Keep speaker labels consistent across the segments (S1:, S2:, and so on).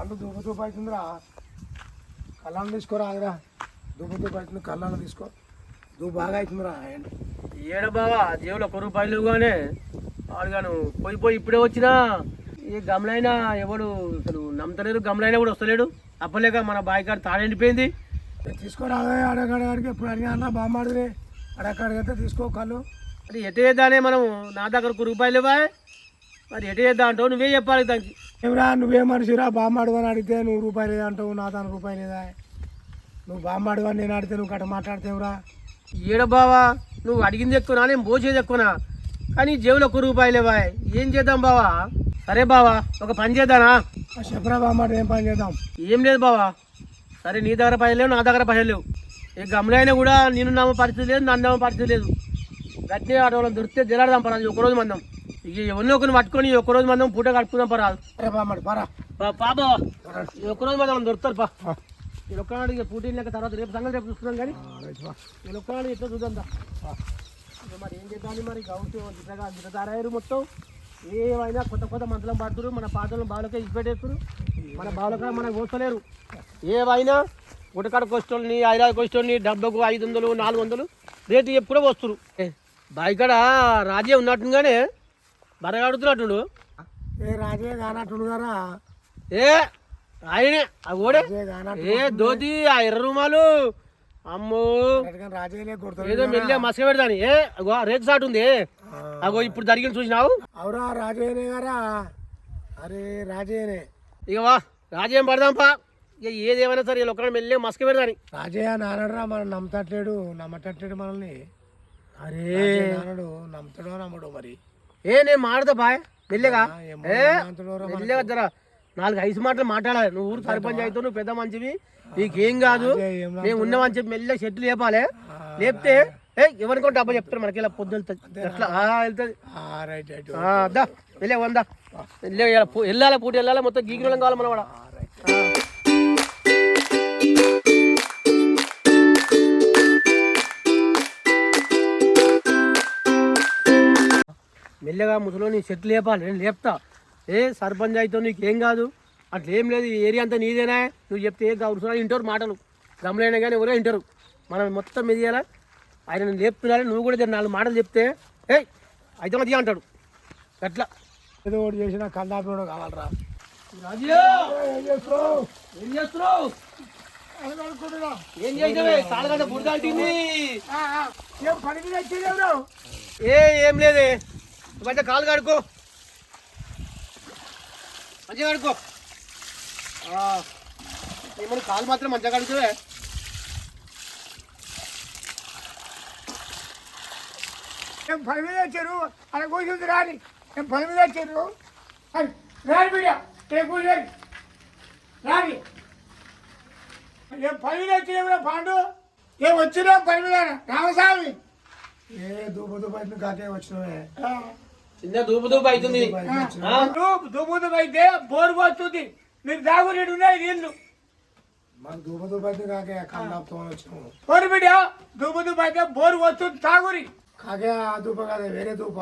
S1: పండు దుబ్బ దుబ్బ అవుతుందిరా కళ్ళాన్ని తీసుకోరా ఆదిరా దుబ్బ దుబ్బ అవుతుంది కళ్ళాన్ని తీసుకో. దుబ్బ బాగా అవుతుందిరా
S2: ఏడ బావా? జేబులో ఒక రూపాయలు కానీ వాడుగాను పోయి పోయి ఇప్పుడే వచ్చినా. ఈ గమలైనా ఎవడు అసలు నమ్మతలేరు గమలైనా కూడా వస్తలేడు. అప్పలేక మన బావి కాడ తాడెండిపోయింది
S1: తీసుకోరా అడగడికి ఎప్పుడు అడిగా అన్న బామ్మాడితే అడగడిగితే తీసుకో కళ్ళు.
S2: మరి ఎటు మనం నా దగ్గర ఒక రూపాయలు ఇవ్వాలి మరి ఎటు చేద్దాం అంటావు? నువ్వే చెప్పాలి దానికి.
S1: ఏమిరా నువ్వే మనిషిరా బామ్మాడు అని అడిగితే నువ్వు రూపాయలు లేదా అంటావు నా దాని రూపాయలు లేదా? నువ్వు బామ్మాడు అని నేను అడిగితే నువ్వు గట్ట మాట్లాడితేవురా?
S2: ఏడ బావా నువ్వు అడిగింది ఎక్కువనా నేను పోసేది ఎక్కువనా? కానీ జేబులో ఒక రూపాయలు ఇవ్వాలి ఏం చేద్దాం బావా? సరే బావా ఒక పని చేద్దానా?
S1: చెప్పరా బామ్మాడు ఏం పని చేద్దాం?
S2: ఏం లేదు బావా. సరే నీ దగ్గర పైసలు లేవు నా దగ్గర పైసలు లేవు. ఏ గమలైనా కూడా నేను నమ్మ పరిస్థితి లేదు నన్ను నమ్మ పరిస్థితి లేదు. గట్టి ఆటోలో దొరికితే జలాడదాం పరాదు ఒక్కరోజు మందం. ఎవరినో ఒకరిని పట్టుకొని ఈ ఒక్కరోజు మందం పూట
S1: బామ్మాడు పరా.
S2: పా- పా బావా ఈ ఒక్కరోజు మందం దొరుకుతారు పా. ఈ ఒక్కనాడు ఇక పూటీ తర్వాత రేపు సంగతి రేపు చూస్తున్నాం కానీ ఈ ఒక్కనాడు ఎట్లా చూద్దాం మరి ఏం చేద్దాం మరి గౌట్ గిట్టగా గిట్టదారాయరు మొత్తం ఏమైనా కొత్త కొత్త మంత్రం పడుతున్నారు మన పాటలను బావులకే ఇచ్చిపెట్టేస్తారు మన బావులక మనకు పోస్తలేరు. ఏవైనా గుటకాడ కొష్టోళ్ళని ఐరాదు కొష్టోళ్ళని డబ్బకు ఐదు వందలు నాలుగు వందలు రేటు ఎప్పుడో వస్తురు బాయికాడ రాజే ఉన్నట్టుగానే బరగాడుతున్నట్టుండు
S1: ఏ రాజే కానట్టుండు గారా?
S2: ఏ ఆయనే ఆ ఓడే?
S1: రాజే
S2: ఏ దోతి ఆ ఎర్ర రుమాలు? అమ్మో. ఏదో మెల్లే మసక పెడతాని. ఏ అగో రేకు సాటు ఉంది. అగో ఇప్పుడు జరిగింది చూసినావు?
S1: అవురా రాజేనే గారా? అరే రాజేనే
S2: ఇక వా రాజేం పడదాం పా. ఇక ఏదేమైనా సరే వీళ్ళు ఒక్కడ మెల్లే మసక పెడతాని.
S1: రాజయ్య నానడరా మనం నమ్మతట్లేడు నమ్మటట్లేడు మనల్ని.
S2: అరే.
S1: నానడు నమ్ముతాడో నమ్మడు మరి.
S2: ఏ నేను మాడతా బాయ్. మెల్లగా. ఏ మెల్లగా జరా. నాలుగు ఐదు మాటలు మాట్లాడాలి. నువ్వు ఊరు సర్పంచ్ అవుతావు నువ్వు పెద్ద మంచివి నీకేం కాదు. మేము ఉన్నామని చెప్పి మెల్లగా చెట్లు లేపాలి. లేపితే ఏ ఎవరికో డబ్బా చెప్తారు మనకి ఇలా పొద్దు వెళ్తుంది. ఎట్లా వెళ్తుంది వెళ్ళే వందా. వెళ్ళాలి పూట వెళ్ళాలి మొత్తం గీగిరం కావాలి మన వాడ మెల్లగా ముసలోని చెట్లు లేపాలి నేను లేపుతా. ఏ సర్పంచ్ అయితే నీకు ఏం కాదు? అట్లా ఏం లేదు ఈ ఏరియా అంతా నీదేనా? నువ్వు చెప్తే ఏ అవసరం వింటారు మాటలు. గమలైనా కానీ ఎవరో వింటారు. మనం మొత్తం మెదియాలా ఆయన నేను లేపుతున్నాను నువ్వు కూడా నాలుగు మాటలు చెప్తే ఏ అయితే మధ్య అంటాడు. అట్లా
S1: ఏదో ఒకటి చేసినా కల్లాపినోడు కావాలరా. చేస్తున్నావు? పని మీద
S2: ఏ ఏం లేదే. మంచిగా కాలు కడుకో మంచిగా కడుకో ఆ, ఏమన్నా కాలు మాత్రం మంచిగా కడుకోవే
S1: ఏం పని మీద వచ్చారు అలా కూర్చుంది రాని ఏం పని మీద వచ్చారు అని, రాని బిడ్డ ఏ కూర్చోండి రాని ఏం పని మీద వచ్చినా పాండు ఏం వచ్చినా పని మీద రామస్వామి ఏ దూప దూప అయితే కాకే వచ్చినవే
S2: చిన్న దూపు దూపు అవుతుంది. ఆ?
S1: దుమ్ముదు అయితే బోరు పోతుంది. మీరు దాగురేడు ఉన్నాయి నీళ్ళు. మాకు దూప దూప అయితే కాకే కన్నాపుతో వచ్చినాము. బోరు బిడ్డ దూప దూప అయితే బోరు వస్తుంది తాగురి కాకే ఆ దూప కాదే వేరే దూప?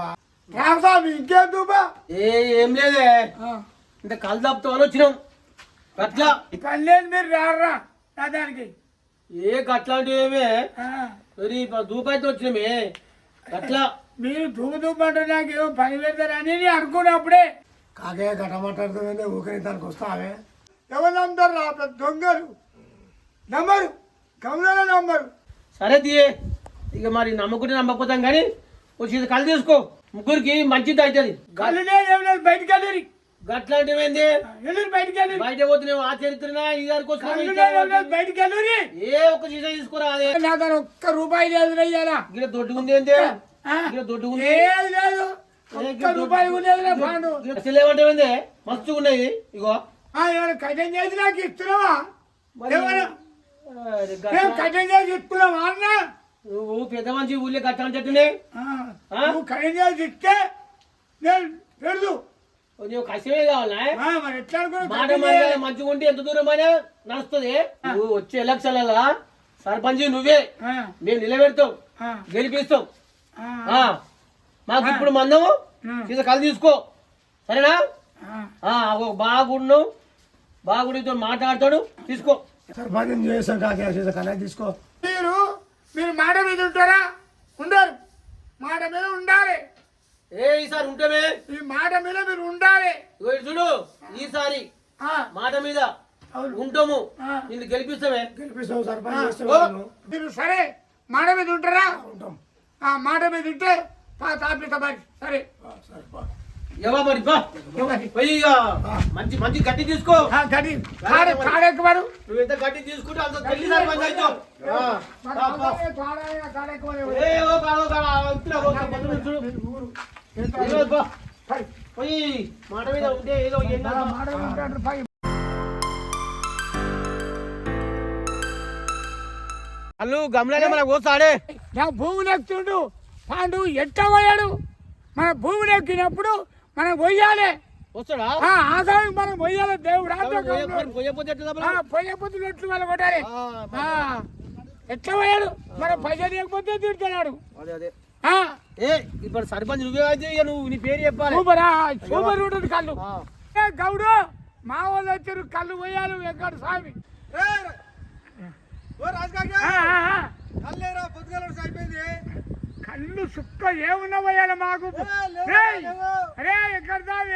S1: రామస్వామి ఇంకే దూప?
S2: ఏ ఏం లేదే. ఇంత కాలు దాపుతామని వచ్చినాం. అట్లా
S1: కళ్ళేది మీరు రారా? నా దానికి
S2: ఏ గట్లాంటివి ఏమే? దూపు అయితే వచ్చినామే. అట్లా
S1: మీరు దూప దూప అంటే నాకు ఏమో పని పెడతారని నేను అనుకున్నప్పుడే. కాకే గట్ట మాట్లాడుతుందంటే ఊకని దానికి వస్తావే? ఎవరు నమ్ముతారు రా దొంగలు. నమ్మరు. కమలలో నమ్మరు.
S2: సరే తీయే. ఇక మరి నమ్మకుంటే నమ్మకపోతాం కానీ వచ్చి కళ్ళు తీసుకో. ముగ్గురికి మంచిది అవుతుంది.
S1: కళ్ళు లేదు బయటికి వెళ్ళి
S2: గట్లాంటివి ఏంది?
S1: వెళ్ళి బయటికి వెళ్ళి
S2: బయట పోతున్నావు ఆ
S1: లేదు బయటికి వెళ్ళి
S2: ఏ ఒక్క సీసా తీసుకురా
S1: నా ఒక్క రూపాయి లేదు
S2: దొడ్డుకుంది దొడ్డుకుంది
S1: ఏది లేదు. ఒక్క రూపాయి కూడా లేదు పాండు
S2: అసలు ఏమంటావు మస్తుగా ఉన్నాయి. ఇగో.
S1: కఠిన చేసి నాకు ఇస్తున్నావా? కఠిన చేసి ఇస్తున్నావా అన్న?
S2: నువ్వు పెద్ద మంచి ఊళ్ళో కట్టాలని చెట్టునే?
S1: నువ్వు కఠిన చేసి ఇస్తే నేను పెడదు.
S2: నువ్వు కష్టమే కావాలా. మంచిగా ఉంటే ఎంత దూరం అయినా నడుస్తుంది. నువ్వు వచ్చే ఎలక్షన్ల సర్పంచ్ నువ్వే. మేము నిలబెడతాం. గెలిపిస్తాం. మాకు ఇప్పుడు మందము? సీత కళ్ళు తీసుకో. సరేనా?
S1: ఆ.
S2: ఆ, ఒక బాగున్నావు బాగుడితో మాట్లాడతాడు. తీసుకో.
S3: సర్పంచ్ చేసాం కాక చేసాం కానీ తీసుకో.
S1: మీరు మీరు మాట మీద ఉంటారా? ఉండరు. మాట మీద ఉండాలి.
S2: ఏ ఈసారి ఉంటేనే
S1: ఈ మాట మీద మీరు ఉండాలి.
S2: చూడు. ఈసారి
S1: ఆ,
S2: మాట మీద. ఉంటాము. నిన్ను గెలిపిస్తామే.
S3: గెలిపిస్తావు సర్పంచ్
S1: మీరు సరే మాట మీద ఉంటారా?
S3: ఉంటాం.
S1: ఆ మాట మీద ఉంటే తాపిత మరి సరే. ఎవరి?
S2: మంచి మంచి గట్టి తీసుకో.
S1: ఆ, గడి కాడ కాడెక్కవారు
S2: నువ్వు ఎంత గట్టి తీసుకుంటే అంత సర్పంచ్ అవుతావు. ఆ,
S1: మరి
S2: ఆ, అల్లు గమలనే మనకు పోస్తాడే
S1: నా భూమిని ఎక్కుతుండు పాండు ఎట్ట పోయాడు? మన భూమిని ఎక్కినప్పుడు మనం పోయాలి.
S2: వస్తాడా?
S1: ఆ ఆదాయం మనం పోయాలి దేవుడు
S2: పోయకపోతే ఎట్లా
S1: వాళ్ళు కొట్టాలి? ఎట్లా పోయాడు? మన పైసలు ఇవ్వకపోతే తిడుతున్నాడు
S2: అదే అదే.
S1: ఆ,
S2: ఏ ఇప్పుడు సర్పంచ్ నువ్వే అయితే నువ్వు నీ పేరు చెప్పాలి.
S1: సూపర్ సూపర్ ఉంటుంది కళ్ళు. గౌడు మా వాళ్ళు వచ్చారు కళ్ళు పోయాలి వెంకట స్వామి. కళ్ళు సుక్క ఏమున్నా పోయాలి మాకు అరే ఎక్కడ దావి?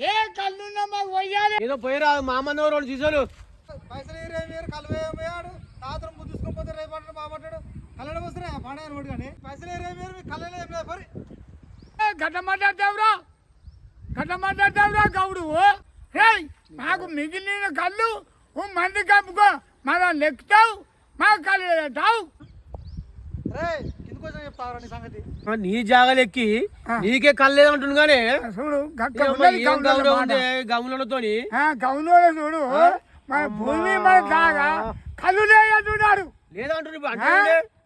S1: ఏ కళ్ళున్నా మాకు పోయాలి
S2: ఏదో పోయిరా మా అమ్మ రెండు సీసాలు
S4: పైసలు ఏరే వేరు కలవేమయ్యాడు తాతను ముద్దు తీసుకొని రేపు అంటాడు బాబట్టాడు. కళ్ళని వస్తున్నాయి ఆ పండుగ రోడ్డు కానీ. పైసలు ఏరే వేరు మీ కళ్ళలో ఏం లేదు
S1: గట్ల మాట్లాడతావురా? గట్ల మాట్లాడతావురా గౌడు? రేయ్ మాకు మిగిలిన కళ్ళు మంది కప్పుకో మనం లెక్కుతావు మా కళ్ళు
S4: చెప్తావరా నీ సంగతి.
S2: నీ జాగలు ఎక్కి
S1: ఆ.
S2: నీకే కళ్ళు అంటుంది కానీ
S1: చూడు ఆ, గౌనులో చూడు మన భూమి మన దాగా కళ్ళు లేదంటున్నాడు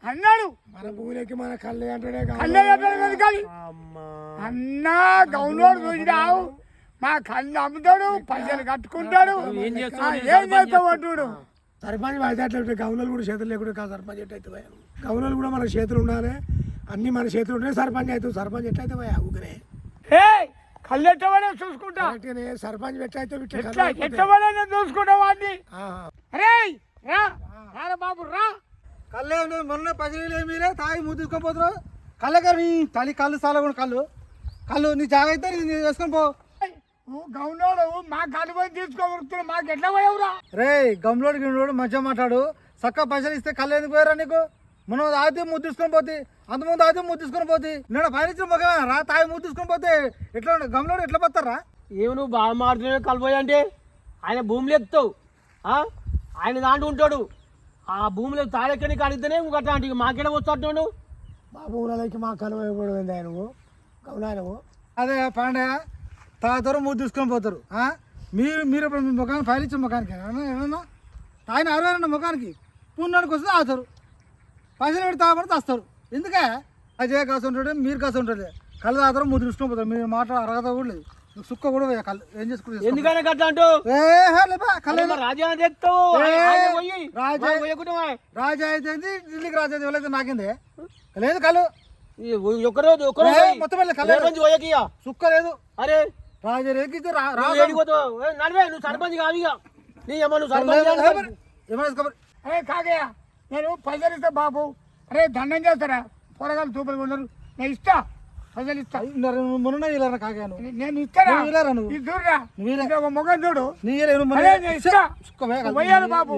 S1: అన్నాడు.
S3: మన భూమిలోకి మన కళ్ళు అంటాడే
S1: కళ్ళు కానీ.
S2: అమ్మా.
S1: అన్నా గౌనోడు చూసినావు. మా కళ్ళు అమ్ముతాడు పైసలు కట్టుకుంటాడు.
S2: ఏం చేస్తావు?
S1: ఆ, ఏం చేస్తావు? అంటుడు
S3: సర్పంచ్ అయితే అట్లా గౌనలు కూడా చేతులు లేకుండా కాదు సర్పంచ్ ఎట్లయితే పోయా గౌనలు కూడా మన చేతులు ఉండాలి. అన్ని మన చేతులు ఉంటే సర్పంచ్ అవుతావు. సర్పంచ్ ఎట్లయితే పోయా ఊకనే
S1: ఏ కళ్ళు ఎట్టవనే చూసుకుంటా.
S3: సర్పంచ్
S1: ఎట్లా? ఎట్టవనే చూసుకుంటా వాడిని? అరే రా. రారా బాబు రా.
S4: కళ్ళు మొన్న ఏమి మీరే తాగి ముద్దు తీసుకొని పోతున్నావు కళ్ళే గారు నీ తల్లి కళ్ళు చాలా కూడా కళ్ళు. కళ్ళు నీ జాగ అయితే నీ వేసుకొని పో.
S1: గౌనోడు మా కళ్ళు పోయి తీసుకోబడుతున్నా మాకు ఎట్లా పోయావురా?
S4: రే గమ్లోడు గిమ్లోడు మంచిగా మాట్లాడు. చక్కగా పైసలు ఇస్తే కళ్ళు ఎందుకు పోయారా నీకు? మనం ఆగితే ముద్దు తీసుకొని పోతే అంతకుముందు ఆగితే ముద్దు తీసుకొని పోతే నేను పైన ఇచ్చిన మొగమే రా తాగి ముద్దు తీసుకొని పోతే ఎట్లా ఉండే? గమ్లోడు ఎట్లా పోతారా?
S2: ఏమి నువ్వు బాగా మారుతున్నావు కలిపోయా అంటే ఆయన భూమిలో ఎక్కుతావు ఆ? ఆయన దాంట్లో ఉంటాడు. ఆ భూమిలో తాడెక్కని అడిగితేనే నువ్వు అట్లా అంటే మాకేడ వస్తాడు
S3: మా భూములకి మా కలువ ఇవ్వడం నువ్వు గౌనా నువ్వు.
S4: అదే పాండే తాగుతారు ముద్దు తీసుకొని పోతారు? మీరు మీరు ఇప్పుడు మీ ముఖానికి ఫైల్ ఇచ్చిన ముఖానికి ఏమన్నా ఆయన అరవై ముఖానికి పూన్నాడికి వస్తే తాగుతారు. పైసలు పెట్టి తాగబడి తాస్తారు ఎందుకే? అజయ్ కాసు ఉంటాడు మీరు కాసు ఉంటుంది కళ్ళు తాగుతారు ముద్దు తీసుకొని పోతారు. మీరు మాట అరగత కూడా లేదు. సుక్క కూడా పోయా కళ్ళు ఏం చేసుకుంటే
S2: ఎందుకని రాజా
S4: అయితే ఢిల్లీకి రాజా అయితే నాకింది. లేదు కళ్ళు.
S2: ఒక్కరోజు ఒక్కరోజు.
S4: మొత్తం సుక్క లేదు.
S2: అరే
S4: రాజా రేగితే రా
S2: నువ్వు
S4: రాజా
S2: ఏడికి పోతావు? ఏ, నడివే నువ్వు సర్పంచ్ కాదు ఇక. నీ నువ్వు సర్పంచ్
S1: అరే నేను పైసలు ఇస్తా బాబు. అరే దండం చేస్తారా? పొరగాలు సూపర్గా ఉన్నారు నేను ఇస్తా. పైసలు ఇస్తా
S4: మొన్న ఇలా కాగాను
S1: నే- నేను ఇస్తారా? ఇది చూడరా. ఒక మొగం చూడు. పోయాలి బాబు.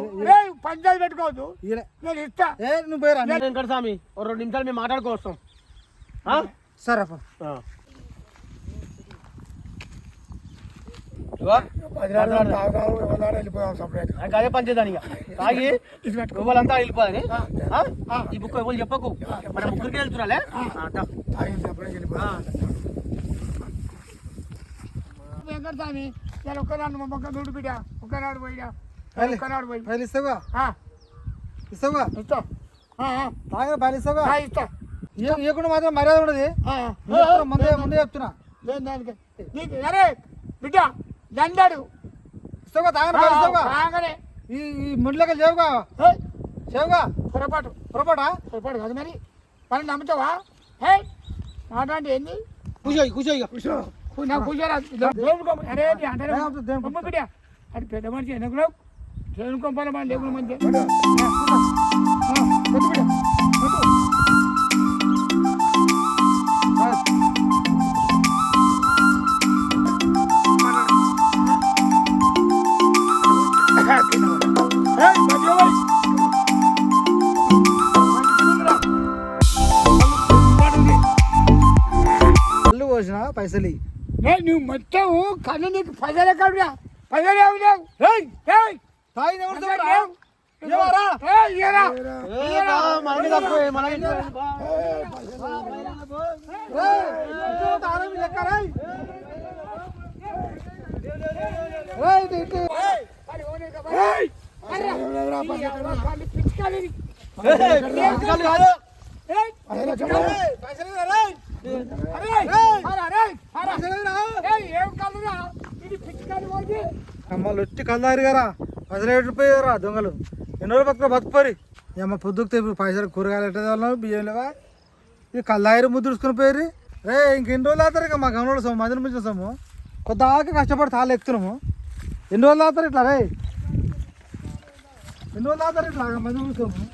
S1: పంచాయతీ పెట్టుకోవద్దు. నేను ఇస్తా.
S4: నువ్వు పోయిరా?
S2: వెంకట స్వామి ఓ రెండు నిమిషాలు మేము మాట్లాడుకోవస్తాం. ఆ?
S4: సరే అప్ప
S2: ఆ. ఇగో,
S3: పది నాడు తాగుతావు ఎవరు వెళ్ళిపోయాం సపరేట్
S2: అదే పంచేదాని ఇక. తాగి ఎవరంతా వెళ్ళిపోదని ఆ? ఈ బుక్ ఎవరు చెప్పకు. మన ముగ్గురికి వెళ్తున్నాలే.
S1: వెంకటస్వామి నేను ఒక్కనాడు మా మొక్క చూడు బిడ్డ ఒక్కనాడు పోయినా.
S4: వెళ్ళి.
S1: ఒక్కనాడు పోయి.
S4: బయలు ఇస్తావా?
S1: ఇస్తా. ఆ, ఆ,
S4: తాగిన బయలు ఇస్తావా?
S1: ఆ, ఇస్తా.
S4: ఇయ్యకుండా మాత్రం మర్యాద ఉండదు. చెప్తున్నా, ముందే ముందే చెప్తున్నా.
S1: దేని దానికి? నీకు అరే బిడ్డ. దండాడు.
S4: తాగిన ఈ ఈ ముండ్లకి చేవుగా చేవుగా
S1: పొరపాటు.
S4: పొరపాటా?
S1: పొరపాటు కాదు మరి. మరి నమ్ముతావా? హే. మాట్లాడి ఏంది?
S2: కూర్చో కూర్చో ఇక.
S3: కూర్చో.
S1: నా కూర్చోరా? దేవుడు అరే నీ అంటే అది పెద్ద మనిషి ఎన్నుకున్నావు చదువుకోవాలి మన లేకుండా మంచి
S4: పైసలు ఇయ్యి.
S1: నువ్వు మొత్తం కన్ను నీకు పదలే కాదురా పదలే లేవు
S4: ఏయ్,
S1: ఏయ్,
S4: తాగిన ఎవరు
S1: పదలే
S4: చెప్పరా?
S1: లేవు.
S4: ఏమరా?
S1: ఏయ్, ఇయ్యరా.
S2: ఏ బా, మనకి తప్పు, ఏ మనకి తప్పు, బా.
S4: ఏయ్, ఇటు తాళం లెక్క రేయ్. ఏయ్, ఇటు, ఇటు.
S1: మరి ఓనే కదా. ఏయ్, అర్రా. ఈ అవ్వ కాళ్ళు పిచ్చుకాలి.
S2: పిచ్చుకలు కాదు.
S1: ఏయ్, పిచ్చుకాలి.
S4: ఏయ్, పైసలు ఇవ్వరా రేయ్.
S1: అరే,
S4: ఏయ్.
S1: అరే, అరే, అరే.
S4: పైసలు ఇవ్వరా?
S1: ఏయ్, ఏం కాదురా ఇది పిచ్చుకాలి పోయి
S4: అమ్మ కల్లారు గారా పైసలు ఏడిపోయారా దొంగలు. ఎన్నో రోజులు పక్కన బతుకుపోరి అమ్మ పొద్దుకు ఇప్పుడు పైసలు కూరగాయలు ఎట్ట వాళ్ళం బియ్యం లేవా? ఇక కల్లాయిరు ముద్దుడుచుకుని పోయి రే ఇంకెన్ని రోజులు అవుతారు ఇక మా గమనంలో సొమ్ము మందిని ముంచిన సొమ్ము? కొద్దాకా కష్టపడి తాళ్ళు ఎక్కుతున్నాము ఎన్ని రోజులు అవుతారు ఇట్లా రే? ఎన్ని రోజులు అవుతారు ఇట్లా మంది ముందు సొమ్ము?